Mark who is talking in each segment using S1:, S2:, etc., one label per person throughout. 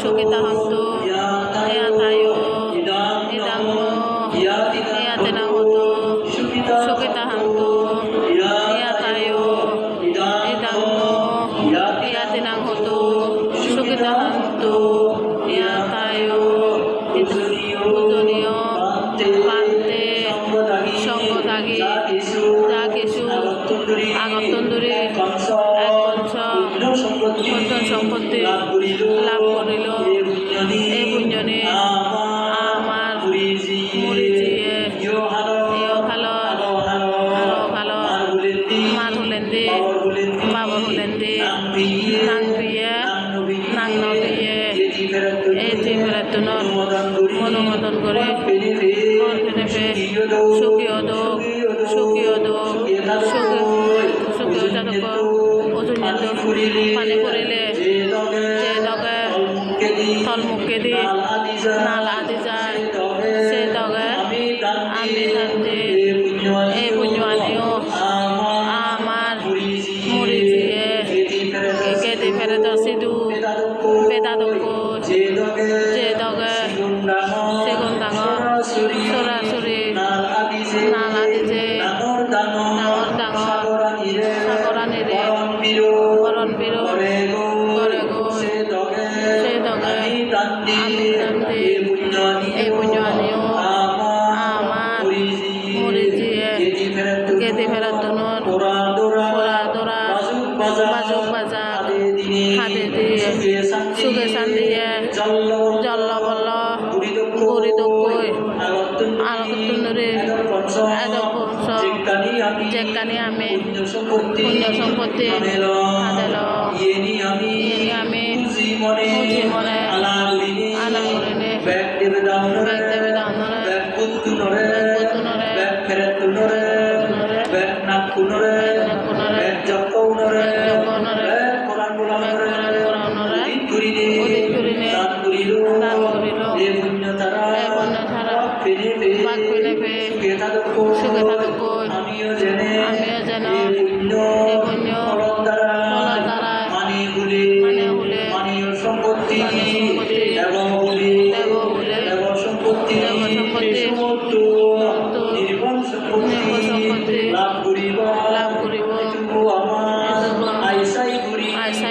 S1: সুবিতা হন্ত দয়া দায় গরিদকয় আলোকতন্দরে যেখানে আমি পুণ্য সম্পত্তি ইয়ে আমি ইয়ে মনে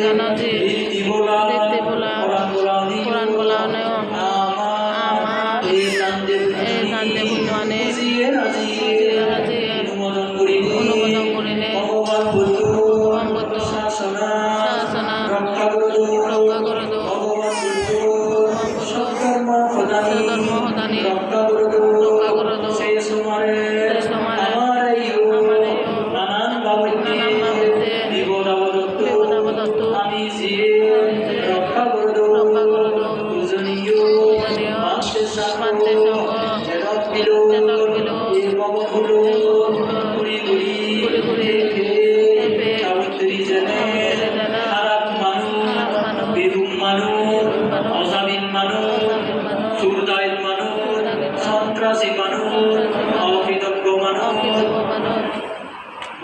S1: জানা যে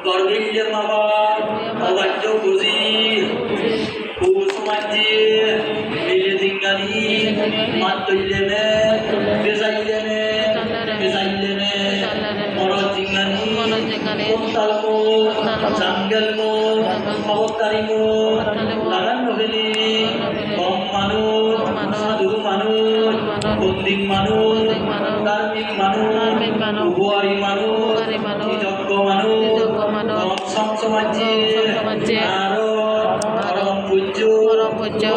S1: করবিল্য মামা অবাধ্য খুঁজি কুসুমাজি মিলে দিঙ্গানি মাতইলে নে বেজাইলে নে বেজাইলে নে মরদ
S2: দিঙ্গানি কোন্তাল
S1: মো, জাঙ্গেল মো মহত্তারি মো, লাগান নহলি কম মানুষ, সাধু মানুষ, বন্দিক মানুষ সমাজে ଆର বড় পুজো বড় পুজো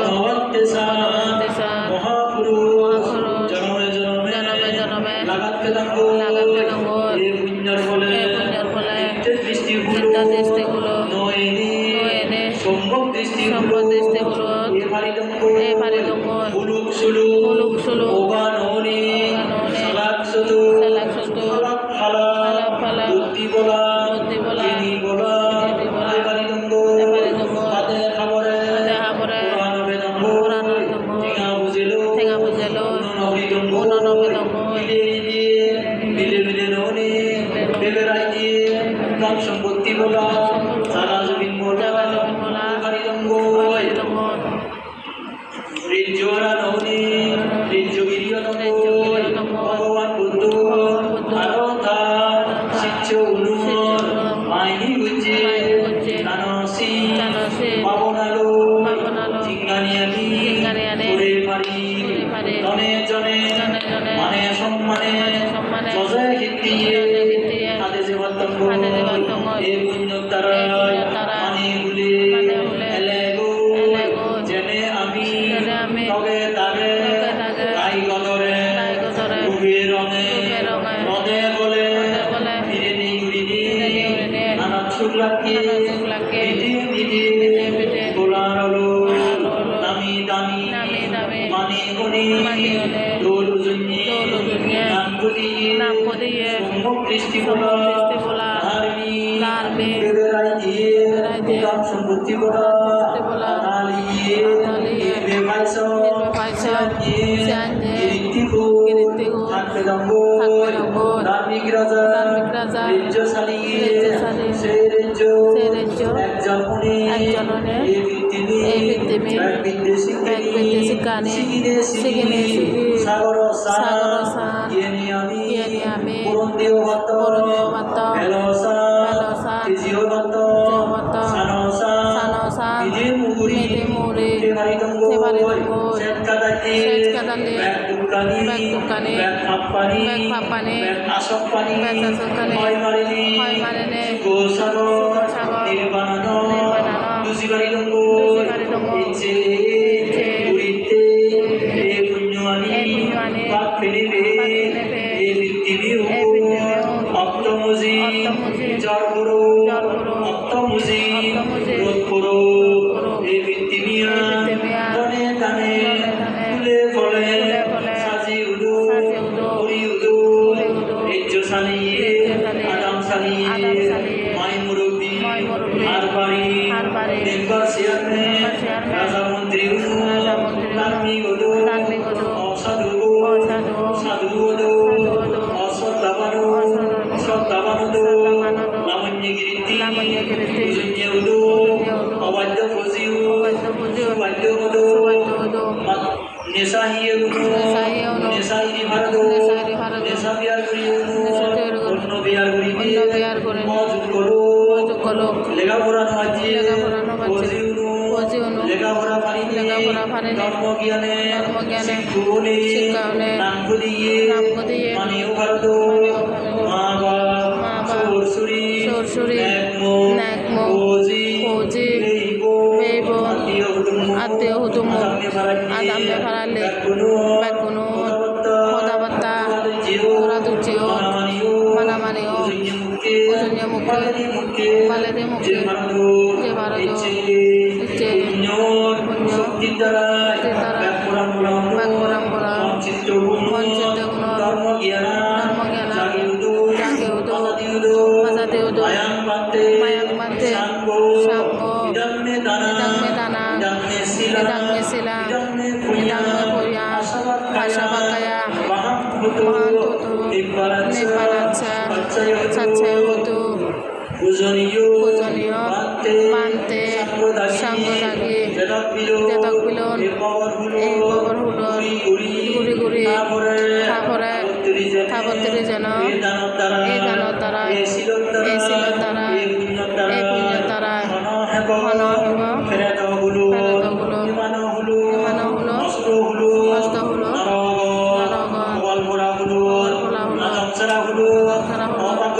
S1: తెలియలోని తెలిరాయి నాకు
S2: సంపత్తి కూడా చాలా
S1: జమీన్ కూడా
S2: కరిదంగో
S1: রিজোরা নৌনি রিজোগিরিয়
S2: নগোল
S1: ভগবান বুদ্ধ মাইনি
S2: গুজে
S1: নানসি পাবনালো মনে
S2: মনে
S1: দোল
S2: দুনিয়া
S1: নাম করিয়ে
S2: নাম করিয়ে কৃষ্টি
S1: বলা ধার্মিক সম্পত্তি বলা
S2: নম্বর
S1: ধার্মিক রাজা রাজ্যশালী সে রাজ্য
S2: একজন
S1: সাগর সানসা সেবারে দঙ্গ ব্যাগ দোকানে
S2: ব্যাগ ফাপানে
S1: ব্যাগ
S2: শাসনকালে
S1: হয়
S2: মারে
S1: নে
S2: সাগর
S1: নির্বাণ নির্বাণ
S2: দুষিকারী ডঙ্গর
S1: ইচ্ছে অন্নবিয়ার করে
S2: কলক
S1: লেখাপড়ানো আছে
S2: লেখাপড়ানো আছে
S1: লেখাপড়া পারেনি
S2: লেখাপড়া পারেনি
S1: ধর্মজ্ঞানে
S2: ধর্মজ্ঞানে
S1: শিক্ষণে
S2: শিক্ষণে
S1: নাম দিয়ে
S2: নাম দিয়ে
S1: মানিও ভারত মা
S2: বা
S1: সরসুরি
S2: সরসুরি
S1: নাকমো
S2: নাকমো
S1: ওজি
S2: ওজি
S1: বেইবো
S2: বেইবো
S1: আত্মীয় হুতুমো ফারালে വലത്
S2: മുക്ക്
S1: ജവറതോ
S2: Satsang.
S1: পূজনীয় মানতে
S2: সাংগদাগী
S1: জেতক
S2: বিলন
S1: এই
S2: গোবর হুলর
S1: গুড়ি গুড়ি তারপরে
S2: তারপরে
S1: যেন এই দানত দ্বারা
S2: এই শিলর দ্বারা